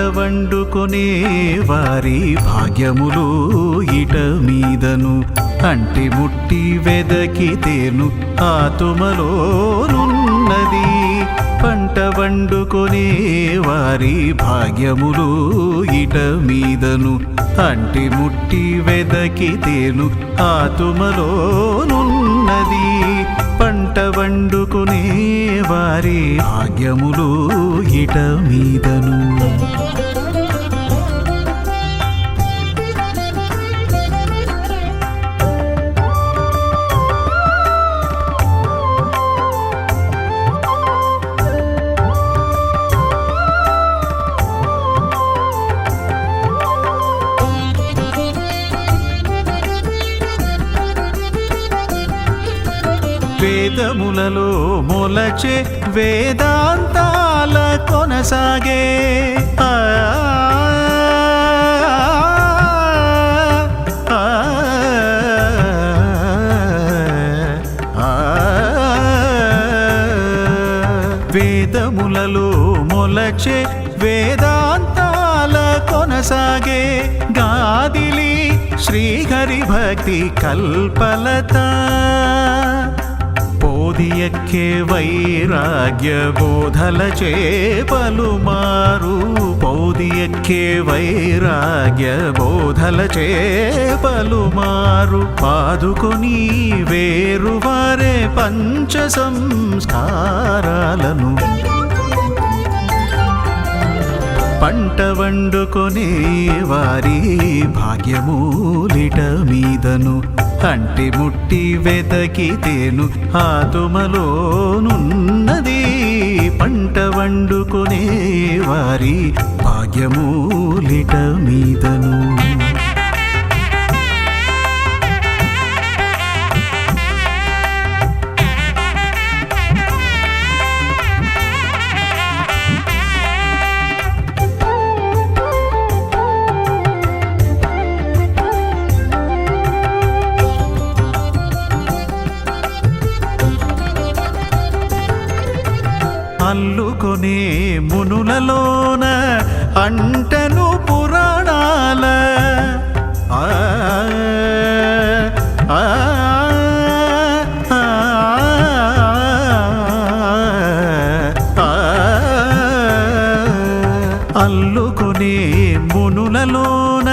పంట వండుకొనే వారి భాగ్యములు ఇట మీదను అంటి ముట్టి వెదకితేను ఆతుమలోనున్నది పంట వండుకొనే వారి భాగ్యములు ఇట మీదను అంటి ముట్టి వెదకితేను ఆతుమలోనున్నది పంట వండుకునే వారి భాగ్యములు ఇట మీదను. వేదములలో మొలచే వేదాంతాల కొనసాగే. ఆ, వేదములలో మొలచే వేదాంతాల కొనసాగే. గాదిలి శ్రీహరి భక్తి కల్పలత. మోదియక్కే వైరాగ్య బోధల చే పలుమారు పోదియక్కే వైరాగ్య బోధల చే పలుమారు పాదుకొని వేరువారే పంచ సంస్కారాలను. పంట వండుకొనే వారి భాగ్యమూలిట మీదను. అంటి ముట్టి వెతకితేను ఆతుమలోనున్నది పంట వండుకునే వారి భాగ్యమూలిట మీదను. అంటను పురాణాల. ఆ, మునులలోన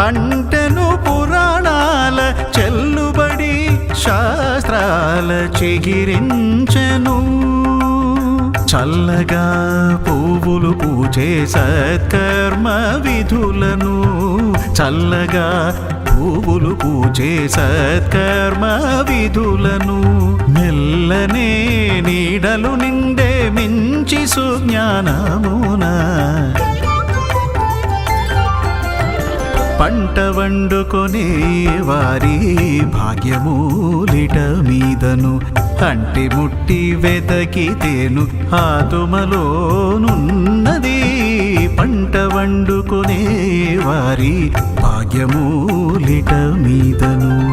అంటను పురాణాల. చెల్లుబడి శాస్త్రాల చిగిరించెను చల్లగా పువ్వులు పూచే సత్కర్మ విధులను. చల్లగా పువ్వులు పూచే సత్కర్మ విధులను. మెల్లనే నీడలు నిండే మించి సుజ్ఞానమునా పంట వండుకొనే వారి భాగ్యమూలిట మీదను. అంటి ముట్టి వెదకితేను ఆతుమలోనున్నది పంట వండుకొనే వారి భాగ్యమూలిట మీదను.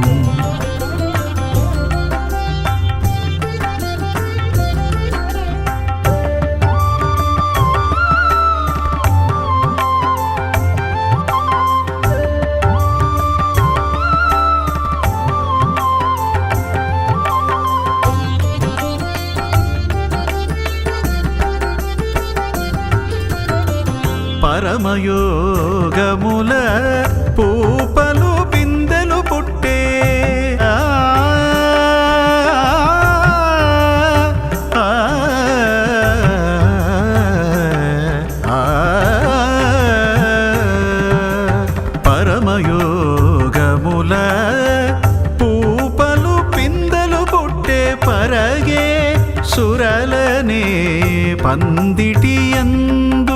సమయోగముల పూపలు బిందెలు పుట్టే. పరమయోగముల పూపలు పిందెలు పుట్టే పరగే సురలనే పందిటి ఎందు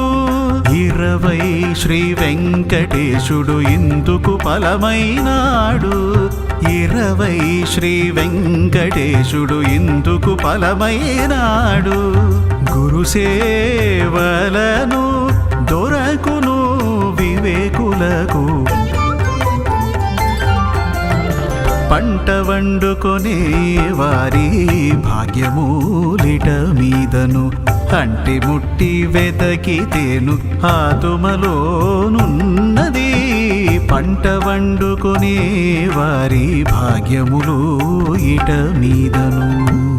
ఇరవై శ్రీ వెంకటేశుడు ఇందుకు ఫలమైనాడు. ఇరవై శ్రీ వెంకటేశుడు ఇందుకు ఫలమైనాడు. గురుసేవలను పంట వండుకొనే వారి భాగ్యమూలిట మీదను. అంటి ముట్టి వెదకితేను ఆతుమలోనున్నది పంట వండుకొనే వారి భాగ్యములు ఇట మీదను.